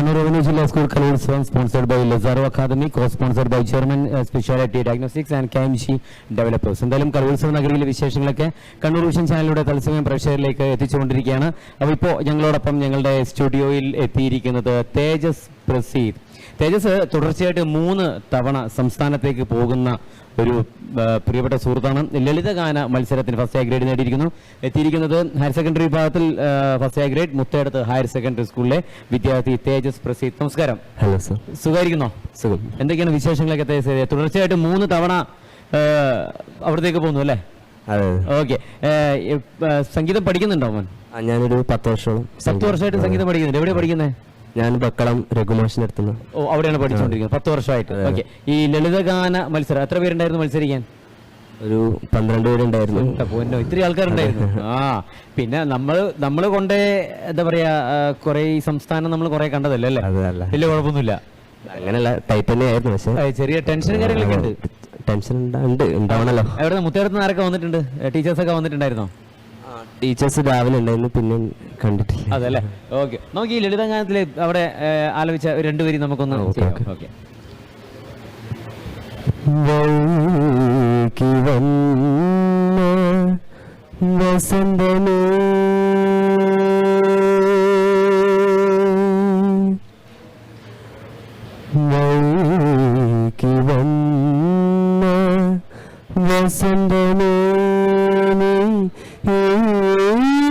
Kannur revenue ജില്ലാ school കലോത്സവം sponsored by Lazaro academy co sponsored by chairman speciality diagnostics and കൈംഷി developers എന്തായാലും കലോത്സവ നഗരിയിലെ വിശേഷങ്ങളൊക്കെ കണ്ണൂർ വിഷൻ ചാനലിലൂടെ തത്സമയം പ്രേക്ഷകരിലേക്ക് എത്തിച്ചുകൊണ്ടിരിക്കുകയാണ്. അപ്പോൾ ഇപ്പോൾ ഞങ്ങളോടൊപ്പം ഞങ്ങളുടെ സ്റ്റുഡിയോയിൽ എത്തിയിരിക്കുന്നത് തേജസ് പ്രസീദ് തേജസ് തുടർച്ചയായിട്ട് മൂന്ന് തവണ സംസ്ഥാനത്തേക്ക് പോകുന്ന ഒരു പ്രിയപ്പെട്ട സുഹൃത്താണ്. ലളിതഗാന മത്സരത്തിന് ഫസ്റ്റ് എ ഗ്രേഡ് നേടിയിരിക്കുന്നു. എത്തിയിരിക്കുന്നത് ഹയർ സെക്കൻഡറി വിഭാഗത്തിൽ first A grade Muthedath higher secondary സ്കൂളിലെ വിദ്യാർത്ഥി തേജസ് പ്രസീദ്. നമസ്കാരം. Hello sir. സുഖമായിരിക്കുന്നോ? സുഖം. എന്തൊക്കെയാണ് വിശേഷങ്ങളൊക്കെ തേജസ്? തുടർച്ചയായിട്ട് മൂന്ന് തവണ അവിടത്തേക്ക് പോകുന്നു അല്ലേ? ഓക്കെ. സംഗീതം പഠിക്കുന്നുണ്ടോ മോൻ? ഞാനൊരു പത്ത് വർഷവും പത്ത് വർഷമായിട്ട് സംഗീതം പഠിക്കുന്നുണ്ട്. എവിടെയാണ് പഠിക്കുന്നത് ഞാൻ ബക്കളം രഘുമാഷിന്റെ അടുത്തുനിന്ന്. ഓ അവിടെയാണ് പഠിച്ചുകൊണ്ടിരിക്കുന്നത്. പത്ത് വർഷമായിട്ട്. ഓക്കെ ഈ ലളിതഗാന മത്സരം എത്ര പേരുണ്ടായിരുന്നു മത്സരിക്കാൻ? ഒരു പന്ത്രണ്ട് പേരുണ്ടായിരുന്നു. പോന്നോ ഇത്രയും ആൾക്കാരുണ്ടായിരുന്നു. ആ പിന്നെ നമ്മൾ നമ്മൾ കൊണ്ടേ എന്താ പറയാ കുറെ ഈ സംസ്ഥാനം നമ്മൾ കുറെ കണ്ടതല്ലേ? അല്ലേ വലിയ കുഴപ്പമൊന്നുമില്ല. അങ്ങനെയല്ല ടൈപ്പ് തന്നെയായിരുന്നു പക്ഷേ. ചെറിയ ടെൻഷനും കാര്യങ്ങളൊക്കെ ഉണ്ട്. ടെൻഷൻ ഉണ്ട് ഉണ്ടാവണല്ലോ. അവിടെ മുത്തേടത്ത് ആരൊക്കെ വന്നിട്ടുണ്ട്? ടീച്ചേഴ്സൊക്കെ വന്നിട്ടുണ്ടായിരുന്നോ? ടീച്ചേഴ്സ് രാവിലെ ഉണ്ടായിരുന്നു പിന്നെ കണ്ടിട്ടില്ല. അതല്ലേ? ഓക്കെ. നമുക്ക് ഈ ലളിതഗാനത്തിൽ അവിടെ ആലോചിച്ച ആലപിച്ച രണ്ടുപേരും നമുക്കൊന്ന് ഓക്കേ, വൈകി വന്ന വസന്തമേ വൈകി വന്ന വസന്തമേ നീ ഈ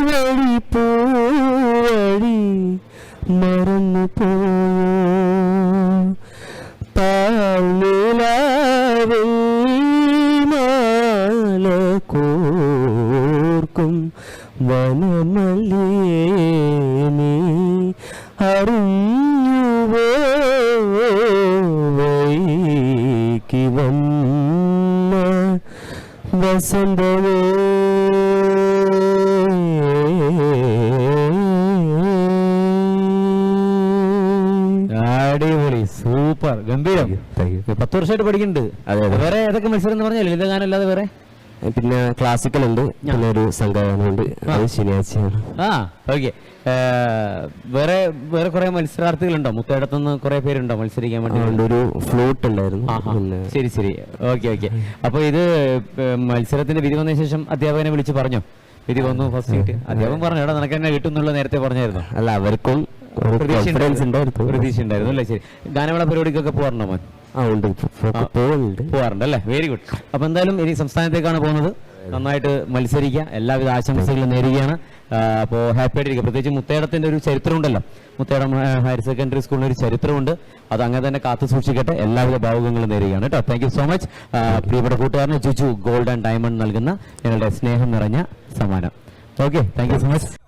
വഴി പൂവഴി മറന്നു പോയോ പാലിലാവിൽ മാല കോർക്കും വനമല്ലിയേ നീ അറിഞ്ഞുവോ വൈകി വന്ന വസന്തമേ? സൂപ്പർ. ഗംഭീരം. പത്ത് വർഷമായിട്ട് പഠിക്കുന്നുണ്ട്. വേറെ ഏതൊക്കെ മത്സരം എന്ന് പറഞ്ഞാൽ ലളിതഗാനം അല്ലാതെ വേറെ? പിന്നെ ക്ലാസിക്കൽ ഉണ്ട് പിന്നെ ഒരു സംഘഗാനമുണ്ട് അത് ശനിയാഴ്ചയാണ്. ആ ഓക്കെ വേറെ വേറെ കുറെ മത്സരാർത്ഥികളുണ്ടോ? മുത്തേടത്തുനിന്ന് കുറെ പേരുണ്ടോ മത്സരിക്കാൻ വേണ്ടി? ഒരു ഫ്ലൂട്ട് ഉണ്ടായിരുന്നു. ശരി ശരി. ഓക്കെ ഓക്കെ അപ്പൊ ഇത് മത്സരത്തിന്റെ വിധി വന്ന ശേഷം അധ്യാപകനെ വിളിച്ച് പറഞ്ഞോ? വിധി വന്നു ഫസ്റ്റ് കിട്ടി അധ്യാപകൻ പറഞ്ഞു എടാ നിനക്ക് തന്നെ കിട്ടും എന്നുള്ള നേരത്തെ പറഞ്ഞായിരുന്നു? അല്ല അവർക്കും ഉണ്ടായിരുന്നു. പ്രതീക്ഷ ഉണ്ടായിരുന്നു അല്ലേ? ശരി. ഗാനമേള പരിപാടിക്കൊക്കെ പോകാറുണ്ടോ മോൻ? ആ ഉണ്ട്. പോകുന്നുണ്ട് പോകാറുണ്ട് അല്ലേ വെരി ഗുഡ് അപ്പൊ എന്തായാലും ഇനി സംസ്ഥാനത്തേക്കാണ് പോകുന്നത്. നന്നായിട്ട് മത്സരിക്കുക എല്ലാവിധ ആശംസകളും നേരുകയാണ്. അപ്പോൾ ഹാപ്പി ആയിട്ടിരിക്കുക. പ്രത്യേകിച്ച് മുത്തേടത്തിന്റെ ഒരു ചരിത്രം ഉണ്ടല്ലോ മുത്തേടം ഹയർ സെക്കൻഡറി സ്കൂളിന് ഒരു ചരിത്രമുണ്ട്. അത് അങ്ങനെ തന്നെ കാത്തു സൂക്ഷിക്കട്ടെ. എല്ലാവിധ ഭാവുകങ്ങളും നേരുകയാണ് കേട്ടോ. താങ്ക് യു സോ മച്ച് പ്രിയപ്പെട്ട കൂട്ടുകാരന് ജുജു ഗോൾഡ് ആൻഡ് ഡയമണ്ട് നൽകുന്ന ഞങ്ങളുടെ സ്നേഹം നിറഞ്ഞ സമ്മാനം. Okay thank you so much